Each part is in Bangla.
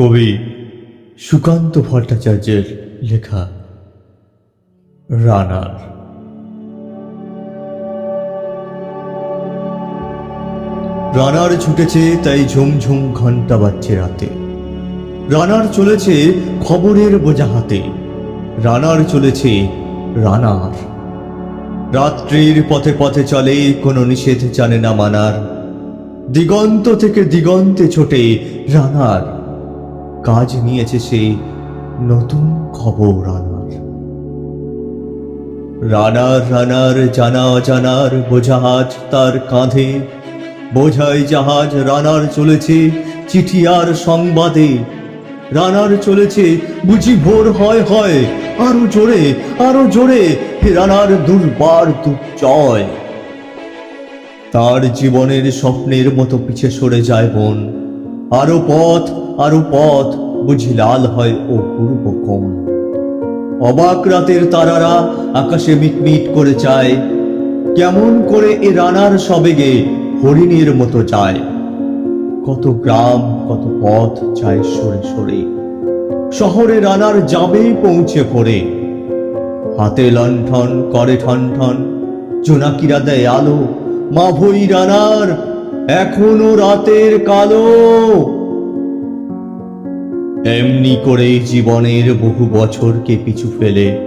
কবি সুকান্ত ভট্টাচার্যের লেখা রানার। রানার ছুটেছে, তাই ঝুমঝুম ঘণ্টা বাজছে রাতে। রানার চলেছে খবরের বোঝা হাতে। রানার চলেছে রানার। রাত্রির পথে পথে চলে, কোনো নিষেধ জানে না মানার। দিগন্ত থেকে দিগন্তে ছোটে রানার। কাজ নিয়েছে সে নতুন খবর রানার রানার রানার, জানা জানার বোঝাহাজ তার কাঁধে। বোঝাই জাহাজ, রানার চলেছে চিঠি আর সংবাদে। রানার চলেছে, বুঝি ভোর হয় হয়। আরও জোরে আরও জোরে রানার দুর্বার দুর্জয়। তার জীবনের স্বপ্নের মতো পিছে সরে যায় বন। আরও পথ আরও পথ, বুঝি লাল হয় ও পূর্ব কোণ। অবাক রাতের তারারা আকাশে মিটমিট করে চায়, কেমন করে এ রানার সবেগে হরিণের মতো যায়। কত গ্রাম, কত পথ যায় সরে সরে, শহরে রানার যাবেই পৌঁছে পড়ে। হাতে লণ্ঠন, করে ঠন ঠন জোনাকিরা দেয় আলো মা ভই রানার এখনও রাতের কালো। এমনি করেই জীবনের বহু বছরকে পিছু ফেলে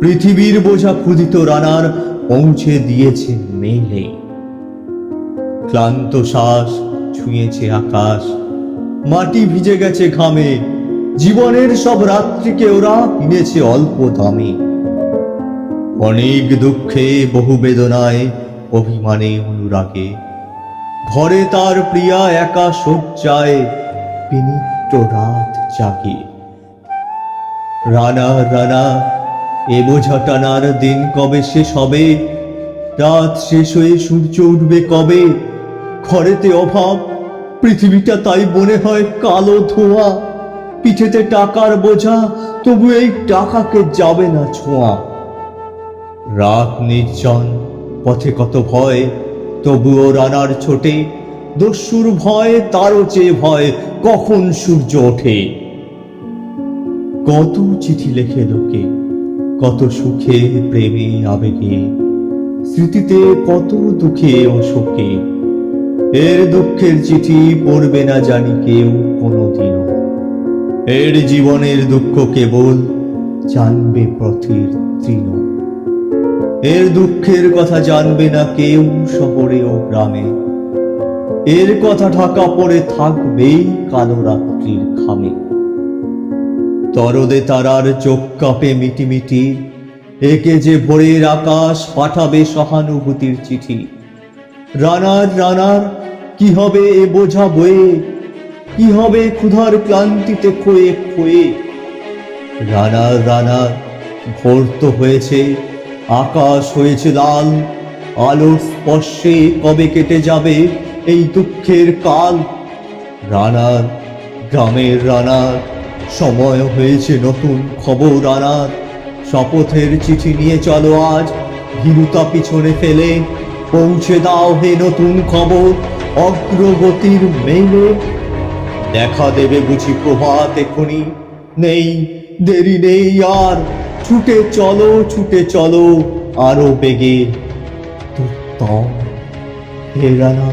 পৃথিবীর বোঝা ক্ষুদিত রানার পৌঁছে দিয়েছে মেলে। ক্লান্ত শ্বাস ছুঁয়েছে আকাশ, মাটি ভিজে গেছে ঘামে, জীবনের সব রাত্রিকে ওরা কিনেছে অল্প দামে। অনেক দুঃখে, বহু বেদনায়, অভিমানে অনুরাগে ঘরে তার প্রিয়া একা শয্যায় বিনিত্র রাত জাগে। রানা রানা, এ বোঝা টানার দিন কবে শেষ হবে? রাত শেষ হয়ে সূর্য উঠবে কবে? ঘরেতে অভাব, পৃথিবীটা তাই মনে হয় কালো ধোঁয়া। পিঠেতে টাকার বোঝা, তবু এই টাকাকে যাবে না ছোঁয়া। রাত নির্জন, পথে কত ভয় তবুও রানার ছোটে, দস্যুর ভয়, তারও চেয়ে ভয়, কখন সূর্য ওঠে? কত চিঠি লেখে লোকে, কত সুখে, প্রেমে, আবেগে? স্মৃতিতে কত দুঃখে ও শোকে? এর দুঃখের চিঠি পড়বে না জানি কেউ কোনোদিনও। এর জীবনের দুঃখ কেবল জানবে পথের তৃণ। এর দুঃখের কথা জানবে না কেউ শহরে ও গ্রামে। এর কথা ঢাকা পড়ে থাকবেই কালো রাত্রির খামে তরদে তারার চোখ কাঁপে মিটিমিটি, একে যে ভোরের আকাশ পাঠাবে সহানুভূতির চিঠি। রানার রানার, কি হবে এ বোঝা বয়ে? কি হবে ক্ষুধার ক্লান্তিতে খোয়ে খোয়ে রানার রানার, ভোর তো হয়েছে আকাশ হয়েছে লাল আলোর স্পর্শে কবে কেটে যাবে এই দুঃখের কাল? রানার, গ্রামের রানার, সময় হয়েছে নতুন খবর আনার। শপথের চিঠি নিয়ে চলো আজ, ভীরুতা পিছনে ফেলে, পৌঁছে দাও হে নতুন খবর, অগ্রগতির মেলে। দেখা দেবে বুঝি প্রভাত এখনি নেই, দেরি নেই আর। ছুটে চলো ছুটে চলো আরও বেগে। তো হে রানা